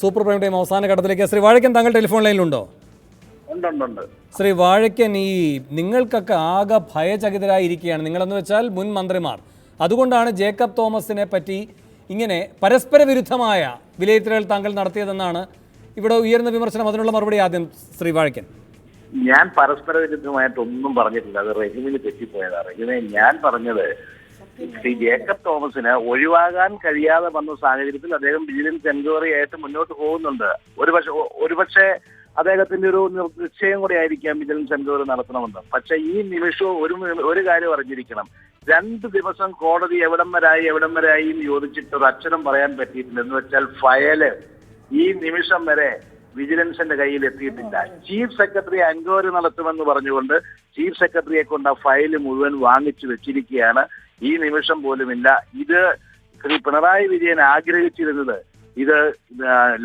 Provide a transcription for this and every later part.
Super prime time അവസാന ഘട്ടത്തിലേക്ക് ശ്രീ വാഴക്കൻ താങ്കൾ ടെലിഫോൺ ലൈനിലുണ്ടോ? ശ്രീ വാഴക്കൻ ഈ നിങ്ങൾക്കൊക്കെ ആകെ ഭയചകിതരായിരിക്കുകയാണ്. നിങ്ങളെന്ന് വെച്ചാൽ മുൻ മന്ത്രിമാർ. അതുകൊണ്ടാണ് ജേക്കബ് തോമസിനെ പറ്റി ഇങ്ങനെ പരസ്പര വിരുദ്ധമായ വിലയിരുത്തലുകൾ താങ്കൾ നടത്തിയതെന്നാണ് ഇവിടെ ഉയർന്ന വിമർശനം. അതിനുള്ള മറുപടി ആദ്യം ശ്രീ വാഴക്കൻ ഞാൻ പരസ്പര വിരുദ്ധമായിട്ടൊന്നും പറഞ്ഞിട്ടില്ല. അത് റഹീമിന് തെറ്റിപ്പോയതാണ് റഹീമെ ഞാൻ പറഞ്ഞത് ശ്രീ ജേക്കബ് തോമസിന് ഒഴിവാകാൻ കഴിയാതെ വന്ന സാഹചര്യത്തിൽ അദ്ദേഹം വിജിലൻസ് എൻക്വയറി ആയിട്ട് മുന്നോട്ട് പോകുന്നുണ്ട്. ഒരുപക്ഷെ ഒരുപക്ഷെ അദ്ദേഹത്തിന്റെ ഒരു നിശ്ചയം കൂടി ആയിരിക്കാം വിജിലൻസ് എൻക്വയറി നടത്തണമെന്ന്. പക്ഷെ ഈ നിമിഷവും ഒരു ഒരു കാര്യം അറിഞ്ഞിരിക്കണം. രണ്ട് ദിവസം കോടതി എവിടം വരായി എവിടം വരായി എന്ന് ചോദിച്ചിട്ട് ഒരു അക്ഷരം പറയാൻ പറ്റിയിട്ടില്ല. എന്ന് വെച്ചാൽ ഫയൽ ഈ നിമിഷം വരെ വിജിലൻസിന്റെ കയ്യിൽ എത്തിയിട്ടില്ല. ചീഫ് സെക്രട്ടറി എൻക്വയറി നടത്തുമെന്ന് പറഞ്ഞുകൊണ്ട് ചീഫ് സെക്രട്ടറിയെ കൊണ്ട് ആ ഫയൽ മുഴുവൻ വാങ്ങിച്ചു വെച്ചിരിക്കുകയാണ്. ഈ നിമിഷം പോലുമില്ല. ഇത് ശ്രീ പിണറായി വിജയൻ ആഗ്രഹിച്ചിരുന്നത് ഇത്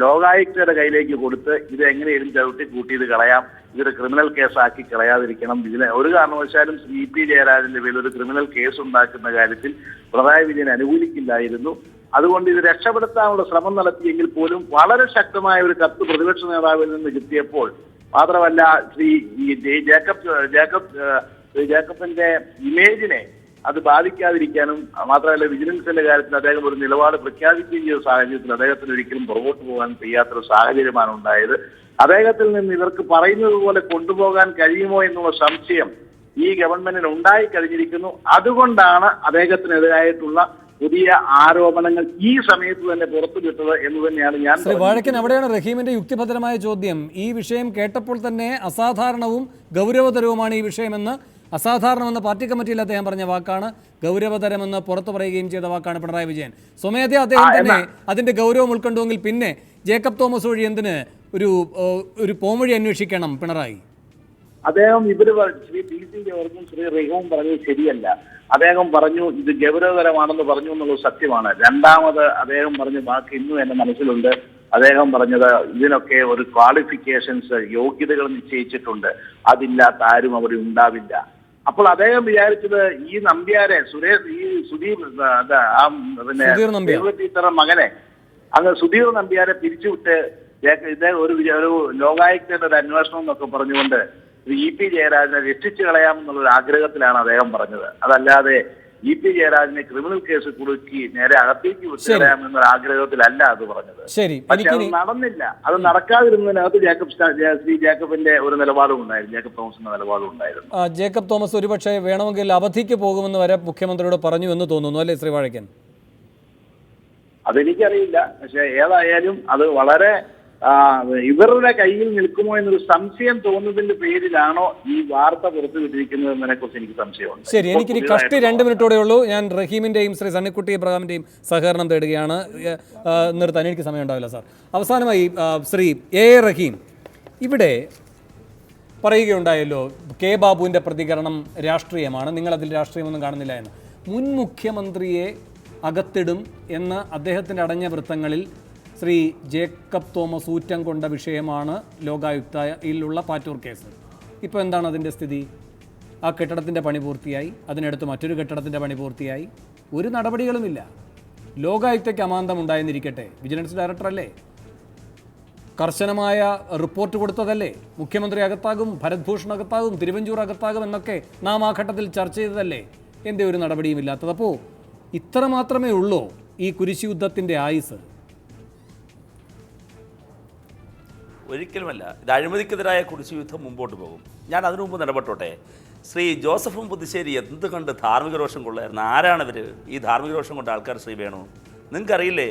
ലോകായുക്തയുടെ കയ്യിലേക്ക് കൊടുത്ത് ഇത് എങ്ങനെയും ചവിട്ടി കൂട്ടി ഇത് കളയാം. ഇതൊരു ക്രിമിനൽ കേസാക്കി കളയാതിരിക്കണം. ഇതിന് ഒരു കാരണവശാലും സി പി ജയരാജന്റെ പേരിൽ ഒരു ക്രിമിനൽ കേസ് ഉണ്ടാക്കുന്ന കാര്യത്തിൽ പിണറായി വിജയൻ അനുകൂലിക്കില്ലായിരുന്നു. അതുകൊണ്ട് ഇത് രക്ഷപ്പെടുത്താനുള്ള ശ്രമം നടത്തിയെങ്കിൽ പോലും വളരെ ശക്തമായ ഒരു കത്ത് പ്രതിപക്ഷ നേതാവിൽ നിന്ന് കിട്ടിയപ്പോൾ മാത്രമല്ല ശ്രീ ജേക്കബ് ജേക്കബ് ജേക്കബിന്റെ ഇമേജിനെ അത് ബാധിക്കാതിരിക്കാനും മാത്രമല്ല വിജിലൻസിന്റെ കാര്യത്തിൽ അദ്ദേഹം ഒരു നിലപാട് പ്രഖ്യാപിക്കുകയും ചെയ്ത സാഹചര്യത്തിൽ അദ്ദേഹത്തിന് ഒരിക്കലും പുറകോട്ട് പോകാൻ ചെയ്യാത്തൊരു സാഹചര്യമാണ് ഉണ്ടായത്. അദ്ദേഹത്തിൽ നിന്ന് ഇവർക്ക് പറയുന്നത് പോലെ കൊണ്ടുപോകാൻ കഴിയുമോ എന്നുള്ള സംശയം ഈ ഗവൺമെന്റിന് ഉണ്ടായി കഴിഞ്ഞിരിക്കുന്നു. അതുകൊണ്ടാണ് അദ്ദേഹത്തിനെതിരായിട്ടുള്ള പുതിയ ആരോപണങ്ങൾ ഈ സമയത്ത് തന്നെ പുറത്തുവിട്ടത് എന്ന് തന്നെയാണ് ഞാൻ ശ്രീ വാഴക്കൻ അവിടെയാണ് റഹീമിന്റെ യുക്തിഭദ്രമായ ചോദ്യം. ഈ വിഷയം കേട്ടപ്പോൾ തന്നെ അസാധാരണവും ഗൗരവതരവുമാണ് ഈ വിഷയമെന്ന് അസാധാരണമെന്ന് പാർട്ടി കമ്മിറ്റിയിൽ അദ്ദേഹം പറഞ്ഞ വാക്കാണ് ഗൗരവതരമെന്ന് പുറത്തു പറയുകയും ചെയ്ത വാക്കാണ് പിണറായി വിജയൻ. സ്വമേധയാ അദ്ദേഹം തന്നെ അതിന്റെ ഗൗരവം ഉൾക്കൊണ്ടുവെങ്കിൽ പിന്നെ ജേക്കബ് തോമസ് വഴി എന്തിന് ഒരു ഒരു പോംവഴി അന്വേഷിക്കണം പിണറായി? അദ്ദേഹം ഇവർ ശ്രീ പി സി ജോർജും ശ്രീ റഹീമും പറഞ്ഞത് ശരിയല്ല. അദ്ദേഹം പറഞ്ഞു ഇത് ഗൗരവതരമാണെന്ന് പറഞ്ഞു എന്നുള്ളത് സത്യമാണ്. രണ്ടാമത് അദ്ദേഹം പറഞ്ഞ വാക്ക് ഇന്നും എന്റെ മനസ്സിലുണ്ട്. അദ്ദേഹം പറഞ്ഞത് ഇതിനൊക്കെ ഒരു ക്വാളിഫിക്കേഷൻസ് യോഗ്യതകൾ നിശ്ചയിച്ചിട്ടുണ്ട്. അതില്ലാത്ത ആരും അവിടെ ഉണ്ടാവില്ല. അപ്പോൾ അദ്ദേഹം വിചാരിച്ചത് ഈ നമ്പ്യാരെ സുരേഷ് ഈ സുധീർ ആ, പിന്നെ. ദേവ ടീച്ചറുടെ മകനെ അങ്ങ് സുധീർ നമ്പ്യാരെ പിരിച്ചുവിട്ട് ഇദ്ദേഹം- ഒരു ഒരു ലോകായുക്തയുടെ ഒരു അന്വേഷണം എന്നൊക്കെ പറഞ്ഞുകൊണ്ട് ഇ പി ജയരാജനെ രക്ഷിച്ചു കളയാമെന്നുള്ള ഒരു ആഗ്രഹത്തിലാണ് അദ്ദേഹം പറഞ്ഞത് അതല്ലാതെ ഇ പി ജയരാജനെ ക്രിമിനൽ കേസ് കുടുക്കി നേരെ അകത്തേക്ക് വിട്ടുകളയാമെന്നൊരു ആഗ്രഹത്തിലല്ല അത് പറഞ്ഞത്. പക്ഷെ അത് നടന്നില്ല. അത് നടക്കാതിരുന്നതിനകത്ത് ജേക്കബ് ശ്രീ ജേക്കബിന്റെ ഒരു നിലപാടും ഉണ്ടായിരുന്നു. ജേക്കബ് തോമസിന്റെ നിലപാടും ഉണ്ടായിരുന്നു. ജേക്കബ് തോമസ് ഒരുപക്ഷെ വേണമെങ്കിൽ അവധിക്ക് പോകുമെന്ന് വരെ മുഖ്യമന്ത്രിയോട് പറഞ്ഞു എന്ന് തോന്നുന്നു അല്ലേ ശ്രീ വാഴക്കൻ അതെനിക്കറിയില്ല. പക്ഷെ ഏതായാലും അത് വളരെ ഇവരുടെ കയ്യിൽ നിൽക്കുമോ എന്നൊരു സംശയം തോന്നുന്നതിന്റെ പേരിലാണോ ഈ വാർത്ത പുറത്തുവിട്ടിരിക്കുന്നത് എന്നതിനെ കുറിച്ച് എനിക്ക് സംശയമുണ്ട്. ശരി എനിക്ക് കഷ്ടി രണ്ട് മിനിറ്റോടെ ഉള്ളൂ. ഞാൻ റഹീമിന്റെയും ശ്രീ സണ്ണിക്കുട്ടി ഇബ്രാഹിമിന്റെയും സഹകരണം തേടുകയാണ്. നിർത്താൻ എനിക്ക് സമയം ഉണ്ടാവില്ല സാർ. അവസാനമായി ശ്രീ എ. എ. റഹീം ഇവിടെ പറയുകയുണ്ടായല്ലോ കെ. ബാബുവിന്റെ പ്രതികരണം രാഷ്ട്രീയമാണ്. നിങ്ങളതിൽ രാഷ്ട്രീയമൊന്നും കാണുന്നില്ല എന്ന്. മുൻ മുഖ്യമന്ത്രിയെ അകത്തിടും എന്ന് അദ്ദേഹത്തിന്റെ അടഞ്ഞ വൃത്തങ്ങളിൽ ശ്രീ ജേക്കബ് തോമസ് ഊറ്റം കൊണ്ട വിഷയമാണ് ലോകായുക്തയിലുള്ള പാറ്റൂർ കേസ്. ഇപ്പോൾ എന്താണ് അതിന്റെ സ്ഥിതി? ആ കെട്ടിടത്തിന്റെ പണി പൂർത്തിയായി. അതിനടുത്ത് മറ്റൊരു കെട്ടിടത്തിന്റെ പണി പൂർത്തിയായി. ഒരു നടപടികളുമില്ല. ലോകായുക്തയ്ക്ക് അമാന്തം ഉണ്ടായെന്നിരിക്കട്ടെ വിജിലൻസ് ഡയറക്ടറല്ലേ? കർശനമായ റിപ്പോർട്ട് കൊടുത്തതല്ലേ? മുഖ്യമന്ത്രി അകത്താകും ഭരത് ഭൂഷൺ അകത്താകും തിരുവഞ്ചൂർ അകത്താകും എന്നൊക്കെ നാം ആ ഘട്ടത്തിൽ ചർച്ച ചെയ്തതല്ലേ? എന്തേ ഒരു നടപടിയും ഇല്ലാത്തത് അപ്പോൾ ഇത്ര മാത്രമേ ഉള്ളൂ ഈ കുരിശ് യുദ്ധത്തിന്റെ ആയുസ്. ഒരിക്കലുമല്ല. ഇത് അഴിമതിക്കെതിരായ കുടിശ്ശി യുദ്ധം മുമ്പോട്ട് പോകും. ഞാൻ അതിനു മുമ്പ് നിലപെട്ടോട്ടെ. ശ്രീ ജോസഫും പുതുശ്ശേരി എന്ത് കണ്ട് ധാർമ്മിക രോഷം കൊള്ളായിരുന്നു? ആരാണ് ഇവർ ഈ ധാർമ്മിക രോഷം കൊണ്ട് ആൾക്കാർ ശ്രീ വേണു. നിങ്ങൾക്കറിയില്ലേ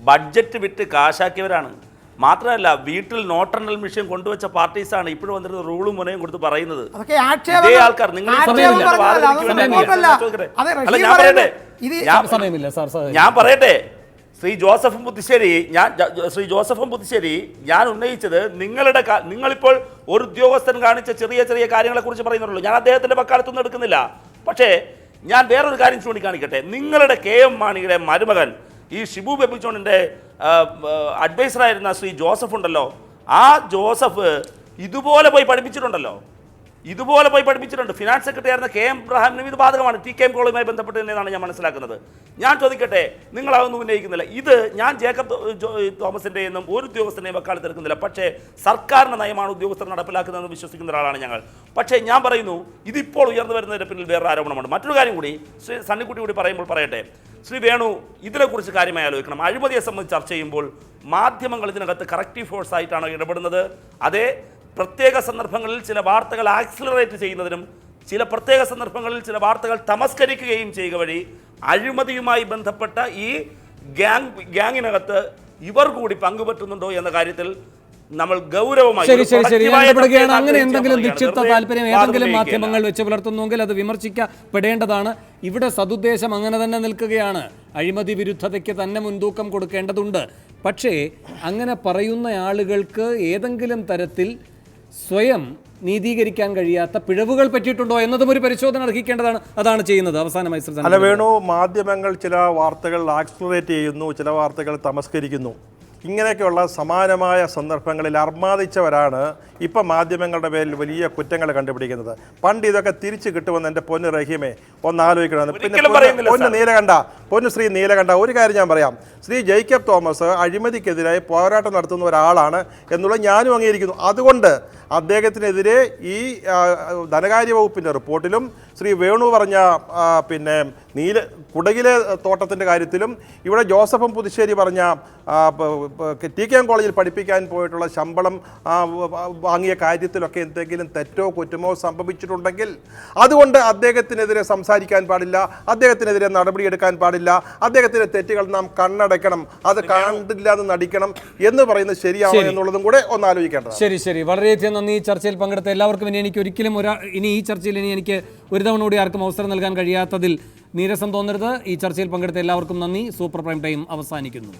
ബഡ്ജറ്റ് വിറ്റ് കാശാക്കിയവരാണ്. മാത്രമല്ല വീട്ടിൽ നോട്ടെണ്ണൽ മിഷൻ കൊണ്ടുവച്ച പാർട്ടീസാണ് ഇപ്പോഴും വന്നിരുന്ന റൂളും മുനയും കൊടുത്ത് പറയുന്നത്. ഇതേ ആൾക്കാർ നിങ്ങൾ. ഞാൻ അല്ല, ഞാൻ പറയട്ടെ. പറയുന്നത് ഇത് ഞാൻ- സമയമില്ല സാർ സാർ. ഞാൻ പറയട്ടെ. ശ്രീ ജോസഫും പുതുശ്ശേരി ഞാൻ ശ്രീ ജോസഫും പുതുശ്ശേരി ഞാൻ ഉന്നയിച്ചത് നിങ്ങളുടെ നിങ്ങളിപ്പോൾ ഒരു ഉദ്യോഗസ്ഥൻ കാണിച്ച ചെറിയ ചെറിയ കാര്യങ്ങളെക്കുറിച്ച് പറയുന്നുള്ളൂ. ഞാൻ അദ്ദേഹത്തിന്റെ പക്കാലത്തൊന്നും എടുക്കുന്നില്ല. പക്ഷേ ഞാൻ വേറൊരു കാര്യം ചൂണ്ടിക്കാണിക്കട്ടെ. നിങ്ങളുടെ കെ എം മാണിയുടെ മരുമകൻ ഈ ഷിബു ബെബിച്ചോണിന്റെ അഡ്വൈസറായിരുന്ന ശ്രീ ജോസഫ് ഉണ്ടല്ലോ ആ ജോസഫ് ഇതുപോലെ പോയി പഠിപ്പിച്ചിട്ടുണ്ടല്ലോ. ഇതുപോലെ പോയി പഠിപ്പിച്ചിട്ടുണ്ട്. ഫിനാൻസ് സെക്രട്ടറി ആയിരുന്ന കെ എം ഇബ്രാഹിമിനും ഇത് ബാധകമാണ്. ടി കെ എം കോളുമായി ബന്ധപ്പെട്ട് തന്നെയാണ് ഞാൻ മനസ്സിലാക്കുന്നത്. ഞാൻ ചോദിക്കട്ടെ നിങ്ങൾ അതൊന്നും ഉന്നയിക്കുന്നില്ല. ഇത് ഞാൻ ജേക്കബ് തോ- തോമസിന്റെ എന്നും ഒരു ഉദ്യോഗസ്ഥനെയും വക്കാലത്ത് എടുക്കുന്നില്ല. പക്ഷേ സർക്കാരിന്റെ നയമാണ് ഉദ്യോഗസ്ഥർ നടപ്പിലാക്കുന്നതെന്ന് വിശ്വസിക്കുന്ന ഒരാളാണ് ഞങ്ങൾ. പക്ഷേ ഞാൻ പറയുന്നു ഇതിപ്പോൾ ഉയർന്നു വരുന്നതിന്റെ പിന്നിൽ വേറെ ആരോപണമുണ്ട്. മറ്റൊരു കാര്യം കൂടി ശ്രീ സണ്ണിക്കുട്ടി കൂടി പറയുമ്പോൾ പറയട്ടെ. ശ്രീ വേണു ഇതിനെക്കുറിച്ച് കാര്യമായി ആലോചിക്കണം. അഴിമതിയെ സംബന്ധിച്ച് ചർച്ച ചെയ്യുമ്പോൾ മാധ്യമങ്ങൾ ഇതിനകത്ത് കറക്റ്റീവ് ഫോഴ്സ് ആയിട്ടാണ് ഇടപെടുന്നത്. അതേ പ്രത്യേക സന്ദർഭങ്ങളിൽ ചില വാർത്തകൾ ആക്സിലറേറ്റ് ചെയ്യുന്നതിനും ചില പ്രത്യേക സന്ദർഭങ്ങളിൽ ചില വാർത്തകൾ തമസ്കരിക്കുകയും ചെയ്യുക വഴി അഴിമതിയുമായി ബന്ധപ്പെട്ട ഈ ഗ്യാങ് ഗ്യാങ്ങിനകത്ത് ഇവർ കൂടി പങ്കുപറ്റുന്നുണ്ടോ എന്ന കാര്യത്തിൽ നമ്മൾ ഗൗരവമായി ശരി ശരി ശരി. ഇടപെടുകയാണ് അങ്ങനെ എന്തെങ്കിലും. നിക്ഷിപ്ത താല്പര്യം ഏതെങ്കിലും മാധ്യമങ്ങൾ വെച്ച് പുലർത്തുന്നുവെങ്കിൽ അത് വിമർശിക്കപ്പെടേണ്ടതാണ്. ഇവിടെ സതുദ്ദേശം അങ്ങനെ തന്നെ നിൽക്കുകയാണ്. അഴിമതി വിരുദ്ധതയ്ക്ക് തന്നെ മുൻതൂക്കം കൊടുക്കേണ്ടതുണ്ട്. പക്ഷേ അങ്ങനെ പറയുന്ന ആളുകൾക്ക് ഏതെങ്കിലും തരത്തിൽ സ്വയം നീതീകരിക്കാൻ കഴിയാത്ത പിഴവുകൾ പറ്റിയിട്ടുണ്ടോ എന്നതും ഒരു പരിശോധന അർഹിക്കേണ്ടതാണ്. അതാണ് ചെയ്യുന്നത്. അവസാനമായി ശ്രീ അല്ല വേണു മാധ്യമങ്ങൾ ചില വാർത്തകൾ ആക്സിലറേറ്റ് ചെയ്യുന്നു ചില വാർത്തകൾ തമസ്കരിക്കുന്നു. ഇങ്ങനെയൊക്കെയുള്ള സമാനമായ സന്ദർഭങ്ങളിൽ അർമാദിച്ചവരാണ് ഇപ്പം മാധ്യമങ്ങളുടെ പേരിൽ വലിയ കുറ്റങ്ങൾ കണ്ടുപിടിക്കുന്നത്. പണ്ട് ഇതൊക്കെ തിരിച്ചു കിട്ടുമെന്ന് എന്റെ പൊന്ന് റഹീമെ ഒന്ന് ആലോചിക്കണമെന്ന്. പിന്നെ പൊന്ന് നീലകണ്ഠ പൊന്ന് ശ്രീ നീലകണ്ഠ ഒരു കാര്യം ഞാൻ പറയാം. ശ്രീ ജേക്കബ് തോമസ് അഴിമതിക്കെതിരായി പോരാട്ടം നടത്തുന്ന ഒരാളാണ് എന്നുള്ളത് ഞാനും അംഗീകരിക്കുന്നു. അതുകൊണ്ട് അദ്ദേഹത്തിനെതിരെ ഈ ധനകാര്യ വകുപ്പിന്റെ റിപ്പോർട്ടിലും ശ്രീ വേണു പറഞ്ഞ പിന്നെ നീല കുടകിലെ തോട്ടത്തിന്റെ കാര്യത്തിലും ഇവിടെ ജോസഫും പുതുശ്ശേരി പറഞ്ഞ ടി കെ എം കോളേജിൽ പഠിപ്പിക്കാൻ പോയിട്ടുള്ള ശമ്പളം വാങ്ങിയ കാര്യത്തിലൊക്കെ എന്തെങ്കിലും തെറ്റോ കുറ്റമോ സംഭവിച്ചിട്ടുണ്ടെങ്കിൽ അതുകൊണ്ട് അദ്ദേഹത്തിനെതിരെ സംസാരിക്കാൻ പാടില്ല അദ്ദേഹത്തിനെതിരെ നടപടിയെടുക്കാൻ പാടില്ല അദ്ദേഹത്തിന്റെ തെറ്റുകൾ നാം കണ്ണടയ്ക്കണം അത് കണ്ടില്ല എന്ന് നടിക്കണം എന്ന് പറയുന്നത് ശരിയാണോ ശരി. എന്നുള്ളതും കൂടെ ഒന്ന് ആലോചിക്കേണ്ടതാണ്. ശരി ശരി. വളരെയധികം നന്ദി. ഈ ചർച്ചയിൽ പങ്കെടുത്ത എല്ലാവർക്കും ഇനി എനിക്ക് ഒരിക്കലും ഒരാ ഇനി ഈ ചർച്ചയിൽ ഇനി എനിക്ക് ഒരു തവണ കൂടി ആർക്കും അവസരം നൽകാൻ കഴിയാത്തതിൽ നീരസം തോന്നരുത്. ഈ ചർച്ചയിൽ പങ്കെടുത്ത എല്ലാവർക്കും നന്ദി. സൂപ്പർ പ്രൈം ടൈം അവസാനിക്കുന്നു.